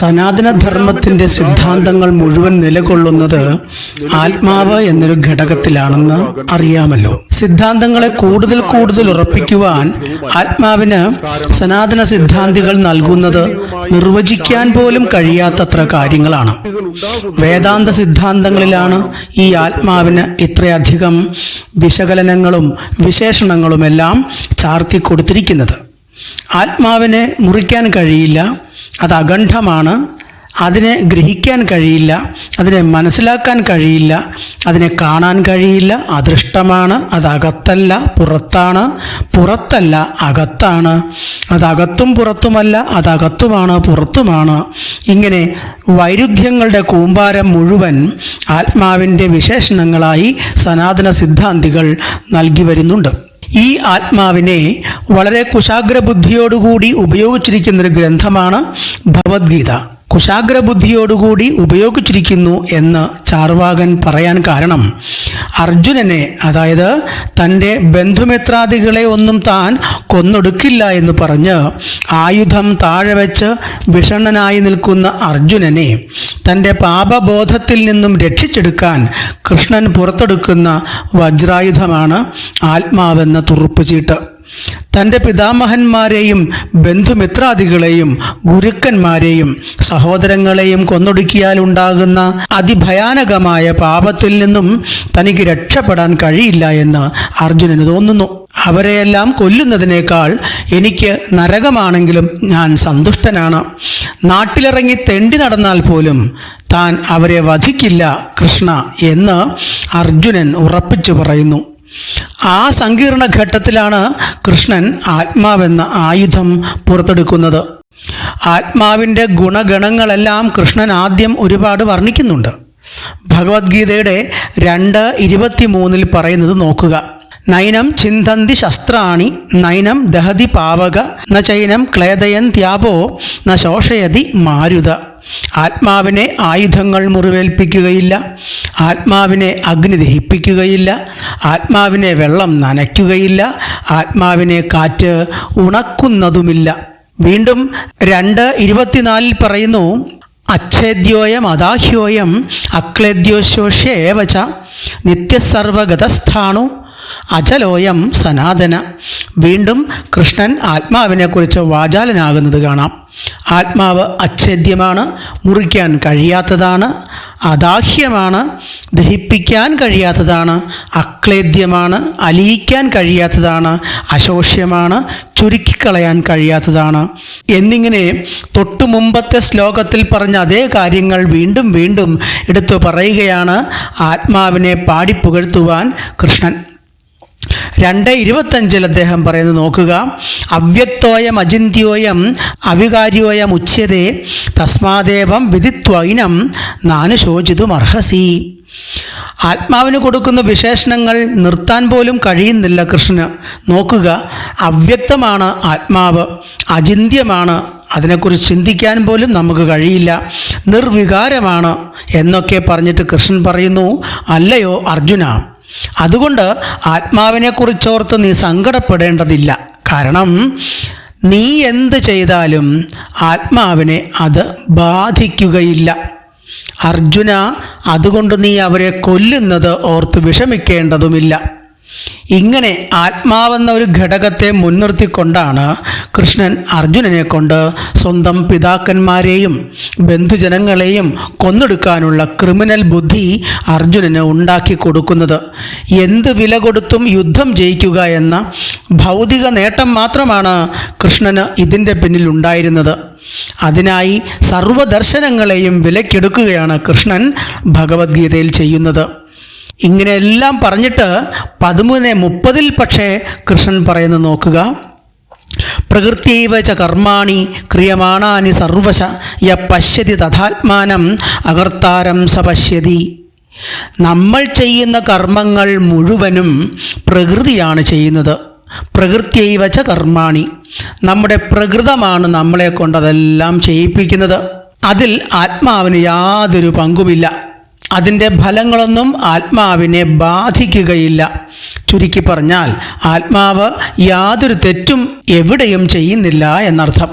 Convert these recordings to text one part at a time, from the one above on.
സനാതനധർമ്മത്തിന്റെ സിദ്ധാന്തങ്ങൾ മുഴുവൻ നിലകൊള്ളുന്നത് ആത്മാവ് എന്നൊരു ഘടകത്തിലാണെന്ന് അറിയാമല്ലോ. സിദ്ധാന്തങ്ങളെ കൂടുതൽ കൂടുതൽ ഉറപ്പിക്കുവാൻ ആത്മാവിന് സനാതന സിദ്ധാന്തികൾ നൽകുന്നത് നിർവചിക്കാൻ പോലും കഴിയാത്തത്ര കാര്യങ്ങളാണ്. വേദാന്ത സിദ്ധാന്തങ്ങളിലാണ് ഈ ആത്മാവിന് ഇത്രയധികം വിശകലനങ്ങളും വിശേഷണങ്ങളുമെല്ലാം ചാർത്തി കൊടുത്തിരിക്കുന്നത്. ആത്മാവിനെ മുറിക്കാൻ കഴിയില്ല അത് അഖണ്ഡമാണ് അതിനെ ഗ്രഹിക്കാൻ കഴിയില്ല അതിനെ മനസ്സിലാക്കാൻ കഴിയില്ല അതിനെ കാണാൻ കഴിയില്ല അദൃഷ്ടമാണ് അത് അകത്തല്ല പുറത്താണ് പുറത്തല്ല അകത്താണ്. അത് അകത്തും പുറത്തുമല്ല അത് അകത്തുമാണ് പുറത്തുമാണ്. ഇങ്ങനെ വൈരുദ്ധ്യങ്ങളുടെ കൂമ്പാരം മുഴുവൻ ആത്മാവിന്റെ വിശേഷണങ്ങളായി സനാതന സിദ്ധാന്തികൾ നൽകി വരുന്നുണ്ട്. ഈ ആത്മാവിനെ വളരെ കുശാഗ്രബുദ്ധിയോടുകൂടി ഉപയോഗിച്ചിരിക്കുന്ന ഒരു ഗ്രന്ഥമാണ് ഭഗവത്ഗീത. കുശാഗ്രബുദ്ധിയോടുകൂടി ഉപയോഗിച്ചിരിക്കുന്നു എന്ന് ചാർവാകൻ പറയാൻ കാരണം അർജുനനെ അതായത് തന്റെ ബന്ധുമിത്രാദികളെ ഒന്നും താൻ കൊന്നൊടുക്കില്ല എന്ന് പറഞ്ഞ് ആയുധം താഴെ വെച്ച് വിഷണ്ണനായി നിൽക്കുന്ന അർജുനനെ തന്റെ പാപബോധത്തിൽ നിന്നും രക്ഷിച്ചെടുക്കാൻ കൃഷ്ണൻ പുറത്തെടുക്കുന്ന വജ്രായുധമാണ് ആത്മാവെന്ന തുറുപ്പുചീട്ട്. തന്റെ പിതാമഹന്മാരെയും ബന്ധുമിത്രാദികളെയും ഗുരുക്കന്മാരെയും സഹോദരങ്ങളെയും കൊന്നൊടുക്കിയാൽ ഉണ്ടാകുന്ന അതിഭയാനകമായ പാപത്തിൽ നിന്നും തനിക്ക് രക്ഷപ്പെടാൻ കഴിയില്ല എന്ന് അർജുനന് തോന്നുന്നു. അവരെയെല്ലാം കൊല്ലുന്നതിനേക്കാൾ എനിക്ക് നരകമാണെങ്കിലും ഞാൻ സന്തുഷ്ടനാണ്. നാട്ടിലിറങ്ങി തെണ്ടി നടന്നാൽ പോലും താൻ അവരെ വധിക്കില്ല കൃഷ്ണ എന്ന് അർജുനൻ ഉറപ്പിച്ചു പറയുന്നു. ആ സങ്കീർണ ഘട്ടത്തിലാണ് കൃഷ്ണൻ ആത്മാവെന്ന ആയുധം പുറത്തെടുക്കുന്നത്. ആത്മാവിന്റെ ഗുണഗണങ്ങളെല്ലാം കൃഷ്ണൻ ആദ്യം ഒരുപാട് വർണിക്കുന്നുണ്ട്. ഭഗവത്ഗീതയുടെ രണ്ട് ഇരുപത്തിമൂന്നിൽ പറയുന്നത് നോക്കുക. നൈനം ചിന്തന്തി ശസ്ത്രാണി നൈനം ദഹതി പാവക ന ചൈനം ക്ലേദയൻ ത്യാപോ ന ശോഷയതി മാരുത. ആത്മാവിനെ ആയുധങ്ങൾ മുറിവേൽപ്പിക്കുകയില്ല. ആത്മാവിനെ അഗ്നി ദഹിപ്പിക്കുകയില്ല. ആത്മാവിനെ വെള്ളം നനയ്ക്കുകയില്ല. ആത്മാവിനെ കാറ്റ് ഉണക്കുന്നതുമില്ല. വീണ്ടും രണ്ട് ഇരുപത്തിനാലിൽ പറയുന്നു അച്ഛേദ്യോയം അദാഹ്യോയം അക്ലേദ്യോശോഷ്യേവച നിത്യസർവഗതസ്ഥാണു അചലോയം സനാതന. വീണ്ടും കൃഷ്ണൻ ആത്മാവിനെക്കുറിച്ച് വാചാലനാകുന്നത് കാണാം. ആത്മാവ് അച്ഛേദ്യമാണ് മുറിക്കാൻ കഴിയാത്തതാണ് അദാഹ്യമാണ് ദഹിപ്പിക്കാൻ കഴിയാത്തതാണ് അക്ലേദ്യമാണ് അലിയിക്കാൻ കഴിയാത്തതാണ് അശോഷ്യമാണ് ചുരുക്കിക്കളയാൻ കഴിയാത്തതാണ്. എന്നിങ്ങനെ തൊട്ടു മുമ്പത്തെ ശ്ലോകത്തിൽ പറഞ്ഞ അതേ കാര്യങ്ങൾ വീണ്ടും വീണ്ടും എടുത്തു പറയുകയാണ് ആത്മാവിനെ പാടിപ്പുകഴ്ത്തുവാൻ കൃഷ്ണൻ. രണ്ട് ഇരുപത്തഞ്ചിൽ അദ്ദേഹം പറയുന്നത് നോക്കുക. അവ്യക്തോയം അചിന്യോയം അവികാര്യോയം ഉച്യതേ തസ്മാദേവം വിധിത്വൈനം നാനുശോചിതും അർഹസി. ആത്മാവിന് കൊടുക്കുന്ന വിശേഷണങ്ങൾ നിർത്താൻ പോലും കഴിയുന്നില്ല കൃഷ്ണന്. നോക്കുക അവ്യക്തമാണ് ആത്മാവ് അചിന്യമാണ് അതിനെക്കുറിച്ച് ചിന്തിക്കാൻ പോലും നമുക്ക് കഴിയില്ല. നിർവികാരമാണ് എന്നൊക്കെ പറഞ്ഞിട്ട് കൃഷ്ണൻ പറയുന്നു അല്ലയോ അർജുന അതുകൊണ്ട് ആത്മാവിനെക്കുറിച്ചോർത്ത് നീ സങ്കടപ്പെടേണ്ടതില്ല. കാരണം നീ എന്ത് ചെയ്താലും ആത്മാവിനെ അത് ബാധിക്കുകയില്ല. അർജുന അതുകൊണ്ട് നീ അവരെ കൊല്ലുന്നത് ഓർത്ത് വിഷമിക്കേണ്ടതുമില്ല. ഇങ്ങനെ ആത്മാവെന്ന ഒരു ഘടകത്തെ മുൻനിർത്തിക്കൊണ്ടാണ് കൃഷ്ണൻ അർജുനനെ കൊണ്ട് സ്വന്തം പിതാക്കന്മാരെയും ബന്ധുജനങ്ങളെയും കൊന്നെടുക്കാനുള്ള ക്രിമിനൽ ബുദ്ധി അർജുനന് ഉണ്ടാക്കി കൊടുക്കുന്നത്. എന്ത് വില കൊടുത്തും യുദ്ധം ജയിക്കുക എന്ന ഭൗതിക നേട്ടം മാത്രമാണ് കൃഷ്ണന് ഇതിന്റെ പിന്നിൽ ഉണ്ടായിരുന്നത്. അതിനായി സർവദർശനങ്ങളെയും വിലക്കെടുക്കുകയാണ് കൃഷ്ണൻ ഭഗവത്ഗീതയിൽ ചെയ്യുന്നത്. ഇങ്ങനെയെല്ലാം പറഞ്ഞിട്ട് പതിമൂന്ന് മുപ്പതിൽ പക്ഷേ കൃഷ്ണൻ പറയുന്നത് നോക്കുക. പ്രകൃത്യൈവ കർമാണി ക്രിയമാണാനി സർവശ യ പശ്യതി തഥാത്മാനം അകർത്താരം സ പശ്യതി. നമ്മൾ ചെയ്യുന്ന കർമ്മങ്ങൾ മുഴുവനും പ്രകൃതിയാണ് ചെയ്യുന്നത്. പ്രകൃത്യൈവ കർമാണി. നമ്മുടെ പ്രകൃതമാണ് നമ്മളെ കൊണ്ടതെല്ലാം ചെയ്യിപ്പിക്കുന്നത്. അതിൽ ആത്മാവിന് യാതൊരു പങ്കുമില്ല. അതിന്റെ ഫലങ്ങളൊന്നും ആത്മാവിനെ ബാധിക്കുകയില്ല. ചുരുക്കി പറഞ്ഞാൽ ആത്മാവ് യാതൊരു തെറ്റും എവിടെയും ചെയ്യുന്നില്ല എന്നർത്ഥം.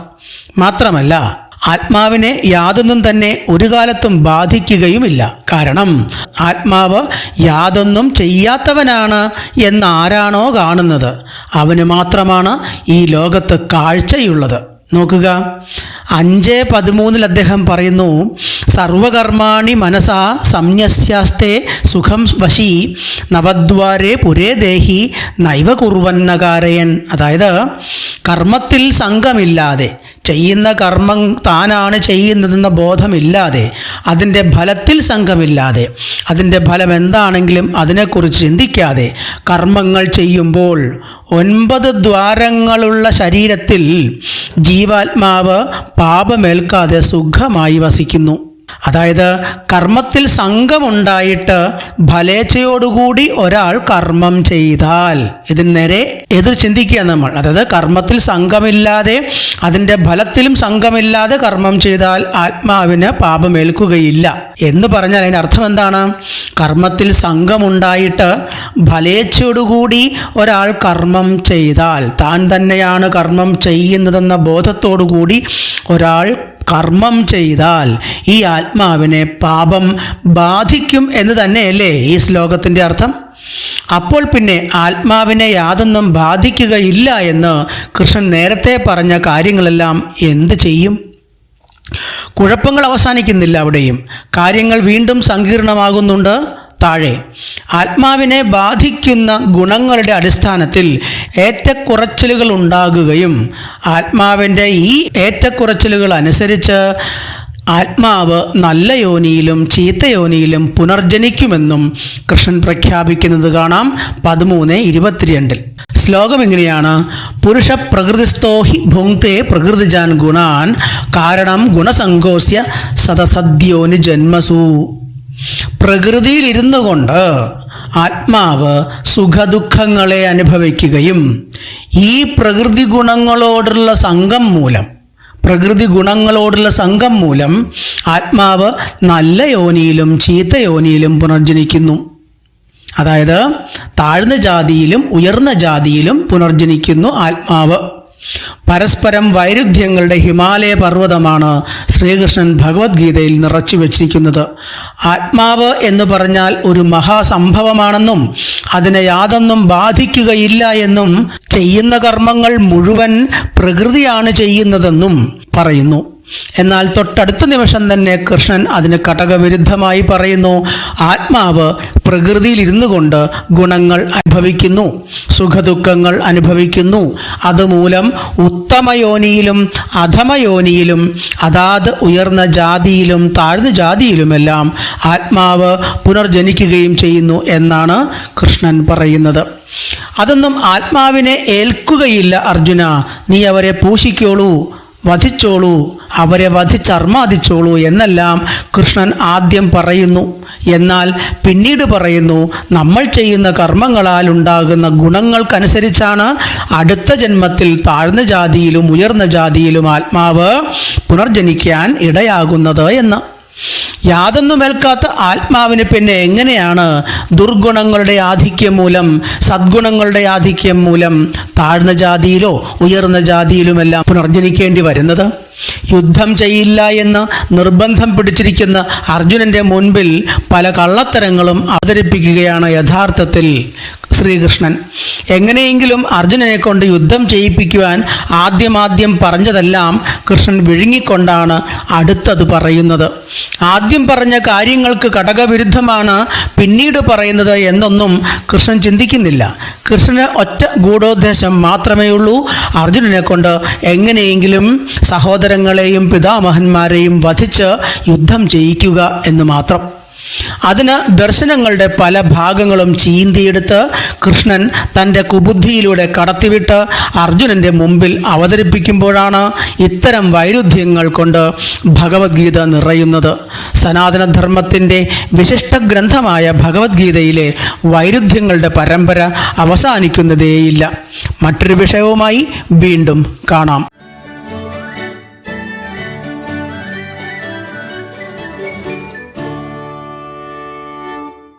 മാത്രമല്ല ആത്മാവിനെ യാതൊന്നും തന്നെ ഒരു കാലത്തും ബാധിക്കുകയുമില്ല. കാരണം ആത്മാവ് യാതൊന്നും ചെയ്യാത്തവനാണ് എന്നാരാണോ കാണുന്നത്. അവന് മാത്രമാണ് ഈ ലോകത്ത് കാഴ്ചയുള്ളത്. നോക്കുക. അഞ്ച് പതിമൂന്നിൽ അദ്ദേഹം പറയുന്നു സർവകർമാണി മനസാ സംന്യസ്യാസ്തേ സുഖം വശി നവദ്വാരേ പുരേ ദേഹി നൈവ കുറുവന്നകാരയൻ. അതായത് കർമ്മത്തിൽ സംഘമില്ലാതെ ചെയ്യുന്ന കർമ്മം താനാണ് ചെയ്യുന്നതെന്ന ബോധമില്ലാതെ അതിന്റെ ഫലത്തിൽ സംഘമില്ലാതെ അതിന്റെ ഫലം എന്താണെങ്കിലും അതിനെക്കുറിച്ച് ചിന്തിക്കാതെ കർമ്മങ്ങൾ ചെയ്യുമ്പോൾ ഒൻപത് ദ്വാരങ്ങളുള്ള ശരീരത്തിൽ ജീവാത്മാവ് പാപമേൽക്കാതെ സുഖമായി വസിക്കുന്നു. അതായത് കർമ്മത്തിൽ സംഘമുണ്ടായിട്ട് ഫലേച്ഛയോടുകൂടി ഒരാൾ കർമ്മം ചെയ്താൽ ഇതിന് നേരെ എതിർ ചിന്തിക്കുക നമ്മൾ. അതായത് കർമ്മത്തിൽ സംഘമില്ലാതെ അതിന്റെ ഫലത്തിലും സംഘമില്ലാതെ കർമ്മം ചെയ്താൽ ആത്മാവിന് പാപമേൽക്കുകയില്ല. എന്ന് പറഞ്ഞാൽ അതിന്റെ അർത്ഥം എന്താണ്? കർമ്മത്തിൽ സംഘമുണ്ടായിട്ട് ഫലേച്ഛയോടുകൂടി ഒരാൾ കർമ്മം ചെയ്താൽ താൻ തന്നെയാണ് കർമ്മം ചെയ്യുന്നതെന്ന ബോധത്തോടുകൂടി ഒരാൾ കർമ്മം ചെയ്താൽ ഈ ആത്മാവിനെ പാപം ബാധിക്കും എന്ന് തന്നെയല്ലേ ഈ ശ്ലോകത്തിന്റെ അർത്ഥം? അപ്പോൾ പിന്നെ ആത്മാവിനെ യാതൊന്നും ബാധിക്കുകയില്ല എന്ന് കൃഷ്ണൻ നേരത്തെ പറഞ്ഞ കാര്യങ്ങളെല്ലാം എന്ത് ചെയ്യും? കുഴപ്പങ്ങൾ അവസാനിക്കുന്നില്ല അവിടെയും. കാര്യങ്ങൾ വീണ്ടും സങ്കീർണമാകുന്നുണ്ട്. താഴെ. ആത്മാവിനെ ബാധിക്കുന്ന ഗുണങ്ങളുടെ അടിസ്ഥാനത്തിൽ ഏറ്റക്കുറച്ചിലുകൾ ഉണ്ടാകുകയും ആത്മാവിന്റെ ഈ ഏറ്റക്കുറച്ചിലുകൾ അനുസരിച്ച് ആത്മാവ് നല്ല യോനിയിലും ചീത്ത യോനിയിലും പുനർജനിക്കുമെന്നും കൃഷ്ണൻ പ്രഖ്യാപിക്കുന്നത് കാണാം പതിമൂന്ന് ഇരുപത്തിരണ്ടിൽ. ശ്ലോകം എങ്ങനെയാണ്? പുരുഷ പ്രകൃതിസ്ഥോ ഹി പ്രകൃതിജാൻ ഗുണാൻ കാരണം ഗുണസങ്കോസ്യ സദസദ്യോനി ജന്മസു പ്രകൃതിയിൽ ഇരുന്നു കൊണ്ട് ആത്മാവ് സുഖദുഃഖങ്ങളെ അനുഭവിക്കുകയും ഈ പ്രകൃതി ഗുണങ്ങളോടുള്ള സംഘം മൂലം പ്രകൃതി ഗുണങ്ങളോടുള്ള സംഘം മൂലം ആത്മാവ് നല്ല യോനിയിലും ചീത്ത യോനിയിലും പുനർജനിക്കുന്നു. അതായത് താഴ്ന്ന ജാതിയിലും ഉയർന്ന ജാതിയിലും പുനർജനിക്കുന്നു ആത്മാവ്. പരസ്പരം വൈരുദ്ധ്യങ്ങളുടെ ഹിമാലയ പർവതമാണ് ശ്രീകൃഷ്ണൻ ഭഗവത്ഗീതയിൽ നിറച്ചു വച്ചിരിക്കുന്നത്. ആത്മാവ് എന്ന് പറഞ്ഞാൽ ഒരു മഹാസംഭവമാണെന്നും അതിനെ യാതൊന്നും ബാധിക്കുകയില്ല എന്നും ചെയ്യുന്ന കർമ്മങ്ങൾ മുഴുവൻ പ്രകൃതിയാണ് ചെയ്യുന്നതെന്നും പറയുന്നു. എന്നാൽ തൊട്ടടുത്ത നിമിഷം തന്നെ കൃഷ്ണൻ അതിന് കടകവിരുദ്ധമായി പറയുന്നു ആത്മാവ് പ്രകൃതിയിലിരുന്നു കൊണ്ട് ഗുണങ്ങൾ അനുഭവിക്കുന്നു സുഖദുഃഖങ്ങൾ അനുഭവിക്കുന്നു. അതുമൂലം ഉത്തമയോനിയിലും അധമയോനിയിലും അതാത് ഉയർന്ന ജാതിയിലും താഴ്ന്ന ജാതിയിലുമെല്ലാം ആത്മാവ് പുനർജനിക്കുകയും ചെയ്യുന്നു എന്നാണ് കൃഷ്ണൻ പറയുന്നത്. അതൊന്നും ആത്മാവിനെ ഏൽക്കുകയില്ല അർജുന. നീ അവരെ പൂഷിക്കോളൂ വധിച്ചോളൂ അവരെ വധിച്ചർമാദിച്ചോളൂ എന്നെല്ലാം കൃഷ്ണൻ ആദ്യം പറയുന്നു. എന്നാൽ പിന്നീട് പറയുന്നു നമ്മൾ ചെയ്യുന്ന കർമ്മങ്ങളാൽ ഉണ്ടാകുന്ന ഗുണങ്ങൾക്കനുസരിച്ചാണ് അടുത്ത ജന്മത്തിൽ താഴ്ന്ന ജാതിയിലും ഉയർന്ന ജാതിയിലും ആത്മാവ് പുനർജനിക്കാൻ ഇടയാകുന്നത് എന്ന്. യാതൊന്നുമേൽക്കാത്ത ആത്മാവിന് പിന്നെ എങ്ങനെയാണ് ദുർഗുണങ്ങളുടെ ആധിക്യം മൂലം സദ്ഗുണങ്ങളുടെ ആധിക്യം മൂലം താഴ്ന്ന ജാതിയിലോ ഉയർന്ന ജാതിയിലുമെല്ലാം പുനർജനിക്കേണ്ടി വരുന്നത്? യുദ്ധം ചെയ്യില്ല എന്ന് നിർബന്ധം പിടിച്ചിരിക്കുന്ന അർജുനന്റെ മുൻപിൽ പല കള്ളത്തരങ്ങളും അവതരിപ്പിക്കുകയാണ് യഥാർത്ഥത്തിൽ ശ്രീകൃഷ്ണൻ. എങ്ങനെയെങ്കിലും അർജുനനെ കൊണ്ട് യുദ്ധം ചെയ്യിപ്പിക്കുവാൻ ആദ്യമാദ്യം പറഞ്ഞതെല്ലാം കൃഷ്ണൻ വിഴുങ്ങിക്കൊണ്ടാണ് അടുത്തത് പറയുന്നത്. ആദ്യം പറഞ്ഞ കാര്യങ്ങൾക്ക് ഘടകവിരുദ്ധമാണ് പിന്നീട് പറയുന്നത് എന്നൊന്നും കൃഷ്ണൻ ചിന്തിക്കുന്നില്ല. കൃഷ്ണന് ഒറ്റ ഗൂഢോദ്ദേശം മാത്രമേ ഉള്ളൂ. അർജുനനെ കൊണ്ട് എങ്ങനെയെങ്കിലും സഹോദരങ്ങളെയും പിതാമഹന്മാരെയും വധിച്ച് യുദ്ധം ചെയ്യിക്കുക എന്ന് മാത്രം. അതിന് ദർശനങ്ങളുടെ പല ഭാഗങ്ങളും ചീന്തിയെടുത്ത് കൃഷ്ണൻ തന്റെ കുബുദ്ധിയിലൂടെ കടത്തിവിട്ട് അർജുനന്റെ മുമ്പിൽ അവതരിപ്പിക്കുമ്പോഴാണ് ഇത്തരം വൈരുദ്ധ്യങ്ങൾ കൊണ്ട് ഭഗവത്ഗീത നിറയുന്നത്. സനാതനധർമ്മത്തിന്റെ വിശിഷ്ട ഗ്രന്ഥമായ ഭഗവത്ഗീതയിലെ വൈരുദ്ധ്യങ്ങളുടെ പരമ്പര അവസാനിക്കുന്നതേയില്ല. മറ്റൊരു വിഷയവുമായി വീണ്ടും കാണാം.